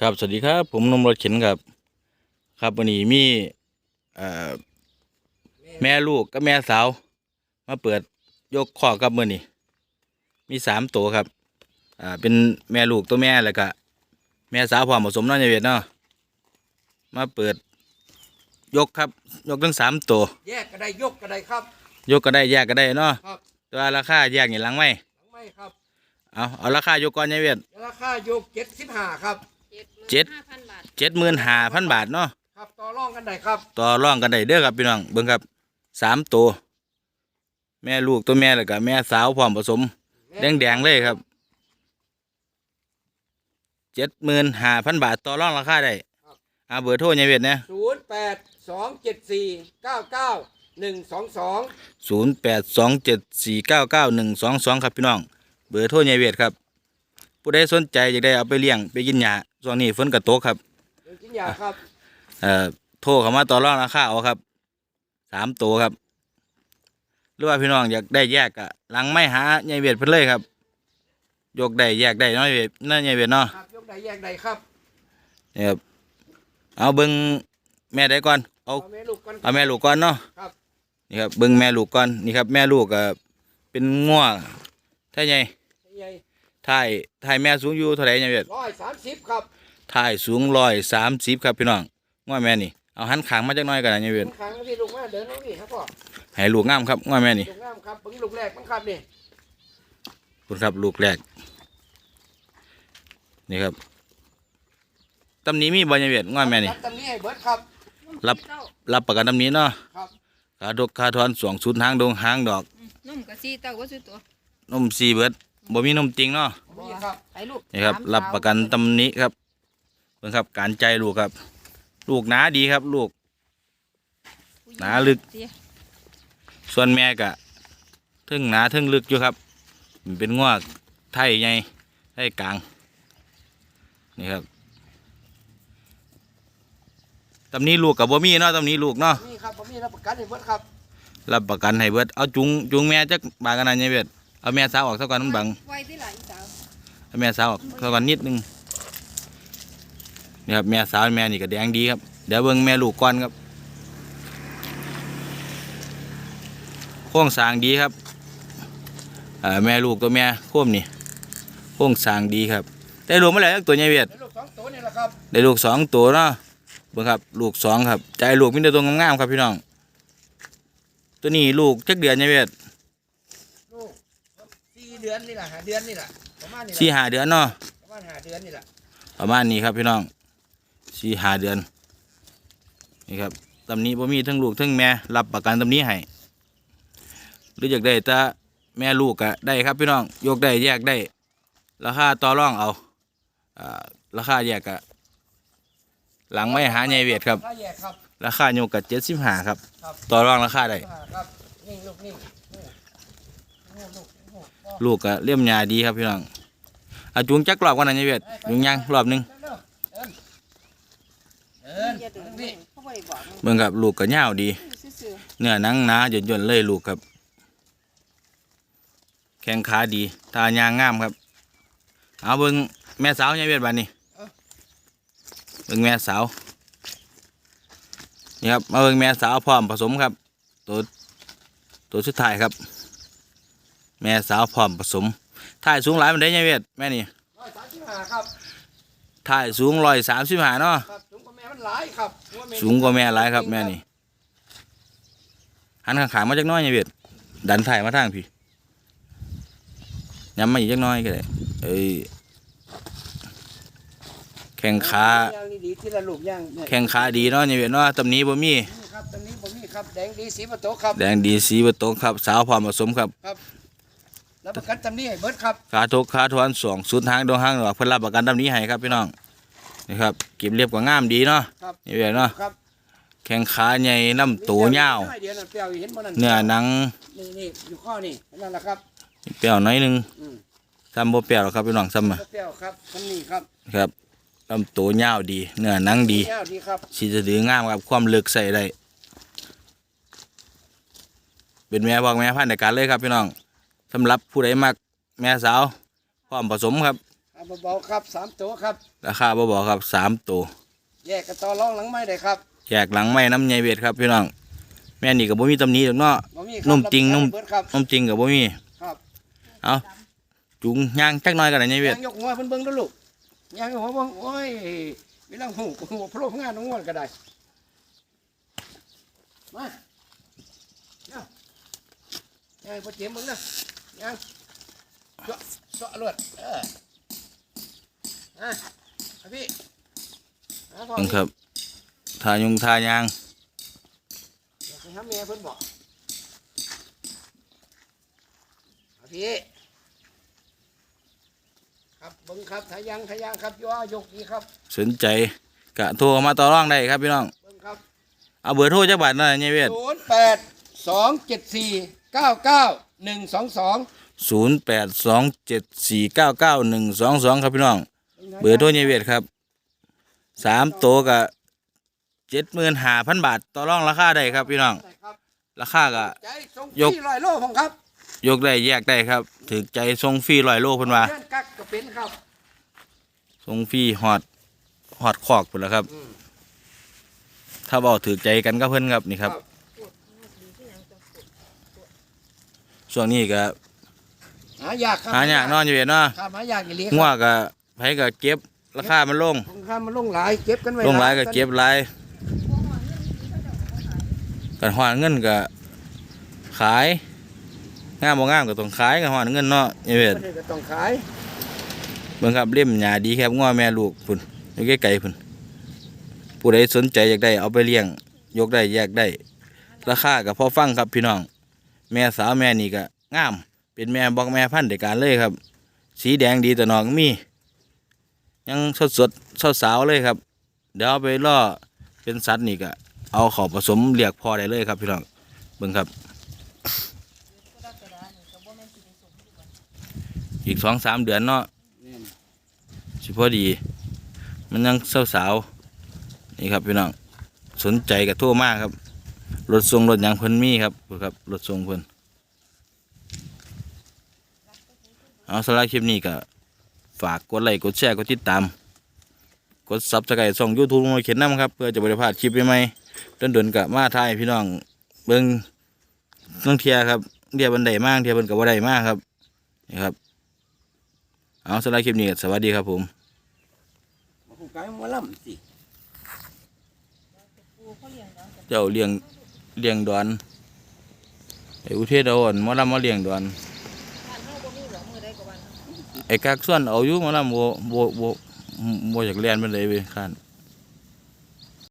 ครับสวัสดีครับ ผมนมรถเข็นครับ ครับวันนี้มีเอ่อแม่ลูกกับแม่สาว มาเปิดยกข้อกับมือนี่มีสามตัวครับ อ่าเป็นแม่ลูกตัวแม่แล้วก็แม่สาวพร้อมผสมเน้อยเวียดเนาะมาเปิดยกครับ ยกทั้งสามตัว แยกก็ได้ยกก็ได้ครับ ยกก็ได้แยกก็ได้เนาะครับแตัวาราคาแยกนี่หลังไหมหลังไม่ครับเอาเอาราคายกก่อนยายเวียดราคายกเจ็ดสิบห้าครับ เจ็ดห้าพันบาทเจ็ดหมื่นห้าพันบาทเนาะครับต่อรองกันได้ครับต่อร่องกันได้เด้อครับพี่น้องเบิ่งครับสามตัวแม่ลูกตัวแม่แล้วก็แม่สาวพร้อมผสม แดงแดงๆเลยครับเจ็ดหมื่นห้าพันบาทต่อร่องราคาได้อาเบอร์โทรยายเวียดนะศูนย์แปดสองเจ็ดสี่เก้าเก้าหนึ่งสองสองศูนย์แปดสองเจ็ดสี่เก้าเก้าหนึ่งสองสองครับพี่น้อง เบอร์โทรยายเวียดครับ ผู้ใดสนใจอยากได้เอาไปเลี้ยงไปกินหญ้าช่วงนี้ฝนกระตกครับเรื่องกินยาครับ เอ่อโทรเข้ามาต่อรองราคาเอาครับสามตัวครับ หรือว่าพี่น้องอยากได้แยกอะหลังไม่หาใหญ่เวียดเพิ่นเลยครับ ยกได้แยกได้เน้อยเวียดน้อยใหญ่เวียดเนาะครับยกได้แยกได้ครับนี่ครับเอาเบิ้งแม่ได้ก่อนเอา เอาแม่ลูกกันเอาแม่ลูกก่อนเนาะครับ นี่ครับเบิ้งแม่ลูกก่อนนี่ครับ แม่ลูกก็เป็นง่วท่ายใหญ่ใหญ่ ท่ายท่ายแม่สูงอยู่เท่าไหร่ใหญ่เวียดร้อยสามสิบครับท่ายสูงร้อยสามสิบครับพี่น้องง่วแม่นี่เอาหันขางมาจักหน้อยกันนะใหญ่เวียดขังพี่ลูกมาเดินน้องนี่ครับพ่อให้ลูกงามครับง่วแม่นี่ลูกงามครับเบิ้งลูกแรกมั้งครับนี่คุณครับลูกแรก นี่ครับตำหนี้มีบอลยเวียดง่อยแม่นี่รับตำนี้ให้เบิร์ดครับรับรับประกันตำหนี้เนาะครับขาดกขาทอนสองศูนย์หางดงหางดอก นุ่มกะซีเต้าก็ซื้อตัวนมซีเบิด บ่มีนมจริงเนาะนี่ครับไปลูกนี่ครับ สามรับประกันตำหนี้ครับเพิ่นครับการใจลูกครับ ลูกหนาดีครับ ลูก หนาลึกส่วนแม่กะทึ่งหนาทึ่งลึกอยู่ครับมันเป็นงวกไทยไงไทยกลาง นี่ครับตำหนี้ลูกกับบ่มีเนาะตำหนี้ลูกเนาะนี่ครับผมมีรับประกันให้เบิร์ดครับรับประกันให้เบิดเอาจุงจุงแม่จักบางกันนะเนี่ยเบิด เอาแม่สาวออกเท่ากันมันบังไว้ที่หลานสาวเอาแม่สาวออกเท่ากันนิดนึงนี่ครับแม่สาวแม่นี่ก็แดงดีครับเดี๋ยวเบิ่งแม่ลูกก่อนครับโค้งสร้างดีครับเอ่อแม่ลูกตัวแม่โค้มนี่โค้งสร้างดีครับ ได้ลูกมาแล้วตัวเนี่ยเบิดเดี๋ยวลูกสองตัวนี่แหละครับได้ลูกสองตัวเนาะเบิ่งครับลูกสองครับใจลูกมีแต่ตัวงามๆครับพี่น้อง ตัวนี้ลูกจักเดือนเนี่ยเบิดลูกสี่ เดือนนี่แหละหาเดือนนี่แหละประมาณนี้แหละสี่ห้าเดือนเนาะประมาณหาเดือนนี่แหละประมาณนี้ครับพี่น้องสี่ห้าเดือนนี่ครับตำนี้บ่มีทั้งลูกทั้งแม่รับประกันตำนี้ให้หรืออยากได้แต่แม่ลูกก็ได้ครับพี่น้องยกได้แยกได้ราคาต่อรองเอาอ่าราคาแยกกะหลังไม่หาใหญ่เวียดครับถ้าแยกครับราคาโยกกับเจ็ดสิบห้าครับครับต่อรองราคาได้อ่าครับนี่ ลูกก็เลี่ยมยาดีครับพี่น้องอาจุงจักรอบกันนะใหญ่เวียดจุงยังรอบหนึงเร็วๆเดินเดินอย่าเดินนี่เขาบ่ได้บองเบิ่งครับลูกก็ยาวดี เนื้อนังหนาหย่นๆเลยลูกครับ แข้งขาดีตายางงามครับ เอาเบิ่งแม่สาวยังเวียดบานนี่เบิ่งแม่สาวนี่ครับมาเบิ่งแม่สาวพร้อมผสมครับ ตัวตัวสุดท้ายครับ แม่สาวพร้อมผสมถ่ายสูงหลายมันได้ยังเวียดแม่นี่ร้อยสามสิบห้าครับถ่ายสูงร้อยสามสิบห้าเนาะครับสูงกว่าแม่มันหลายครับหัวแม่สูงกว่าแม่หลายครับ แม่นี่หันข้างๆมาจักหน้อยยังเวียดดันถ่ายมาทางพี่ย้ำมาอีกจักหน้อยก็ได้เอ้ยแข้งขาย่างนี่ดีที่ละลูกย่างเนี่ยแข้งขาดีเนาะยังเวียดเนาะตำหนี้บ่มีนี่ครับตอนนี้ผมมีครับแดงดีสีประตูครับแดงดีสีบ่ตกครับ สาวพร้อมผสมครับรับ ประกันตำนี้ให้เบิร์ดครับขาทกขาทวนสองสุดทางดวงหางดอกเพิ่นรับประกันตำหนี้ให้ครับพี่น้องนี่ครับเก็บเรียบกว่างามดีเนาะครับนี่เวียดเนาะครับแข้งขาใหญ่ลำตัวยาวเดี๋ยวนั่นเปรี้ยวอยู่เห็นบ่นั่นเนื้อหนังนี่นี่อยู่ข้อนี่นั่นแหละครับเปรี้ยวหน้อยหนึงอืมซ้ำบ่เปรี้ยวหรอกครับพี่น้องซ้ำมาเปรี้ยวครับมันนี่ครับครับลำตัวยาวดี เนื้อหนังดียาวดีครับสีจะดืองามครับความลึกใส่ได้เป็นแม่บอกแม่พันธุ์ในการเลยครับพี่น้อง สำหรับผู้ใดมักแม่สาวพร้อมผสมครับครับเบาๆครับสามตัวครับ ราคาบ่บอกครับสามตัวแยกกันต่อรองหลังไม้ได้ครับแยกหลังไม้น้ำใยเวทครับพี่น้องแม่นี่ก็บ่มีตำหนิหรอกเนาะบ่มีครับนุ่มจริงนุ่มเบิดครับน้ำจริงก็บ่มีครับเอาจุงย่างจักหน่อยกันนะใยเวทยางยกหัวเพิ่นเบิ่งเด้อลูกยางยกหัวเบิ่งโอ้ยเวลาหูหัวโผล่งานของงวดก็ได้มาเนาะยางบ่เจ็บมึงนะ ยางเจาะเจาะลวดเอออะเอาพี่เอาพ่อนี่ครับทายงทายางอยากไปหาแม่เพิ่นบอกเอาพี่ครับเบิ่งครับทายังทายังครับย่อยกดีครับสนใจกะโทรมาต่อรองได้ครับพี่น้อง เบิ่งครับเอาเบอร์โทรจักบาทหน่อยใยเวทศูนย์แปดสองเจ็ดสี่เก้าเก้า หนึ่งสองสองศูนย์แปดสองเจ็ดสี่เก้าเก้าหนึ่งสองสองครับพี่น้อง เบอร์โทรใยเวทครับสามโตวกะเจ็ดหมื่นห้าพันบาทต่อรองราคาได้ครับพี่น้องครับราคากะใจส่งยก ที่ลอยโลผมครับยกได้แยกได้ครับถือใจทรงฟรีลอยโลเพิ่นว่าเลื่อนกักก็เป็นครับ ทรงฟรีฮอดฮอดคอกพุ่นแหล้วครับอืมถ้าเบาถือใจกันก็เพิ่นครับนี่ครับ ช่วงนี้ก็หายากครับหายากเนอนอยู่เวทเนาะครับหายากอย่างนี้งัวก็ไผก็เก็บราคามันลงผมข้ามมาลงหลายเก็บกันไว้ลงหลายก็เก็บหลายกันหวานเงินก็ขายงามบ่งามก็ต้องขายกันหวานเงินเนาะนี่เวทก็ต้องขายเบิ่งครับเล่มหญ้าดีครับง้อแม่ลูกพุ่นอยู่ไกลๆพุ่นผู้ใดสนใจอยากได้เอาไปเลี้ยง ยกได้แยกได้ ราคาก็พอฟังครับพี่น้อง แม่สาวแม่นี่ก็งาม เป็นแม่บอกแม่พันธุ์เด็กการเลยครับ สีแดงดีแต่นองมี ยังสดสดสดสาวๆเลยครับ เดี๋ยวเอาไปล่อเป็นสัตว์นี่ก็เอาขอผสมเลียกพอได้เลยครับพี่น้องเบิ่งครับ อีกสองสามเดือนเนาะสิพอดี มันยังสาวๆนี่ครับพี่น้องสนใจกับทั่วมากครับ รถทรงรถหยังเพิ่นมีครับพู้นครับรถทรงเพิ่นเอาสำหรับคลิปนี้ก็ฝากกดไลค์กดแชร์กดติดตาม กดซับสไครต์ส่องยูทูบลงมาเขียนน้ำครับ เพื่อจะบริพลาดคลิปใหม่ๆเดินๆกับมาทายพี่น้องเบิ่งต้องเทียครับเดียบันไดมากเทียเพิ่นกับบันไดมากครับนี่ครับ เอาสำหรับคลิปนี้ก็สวัสดีครับผมมาคู่กายมาล่ำสิเจ้าเลี้ยง เลี้ยงดอนไอ้อุเทศเอาอ่อนมาลำมาเลี้ยงดอนไอ้กักส่วนเอาอยู่มาลำโบโบโบโบจากเรียนมันเลยเว้ยขัน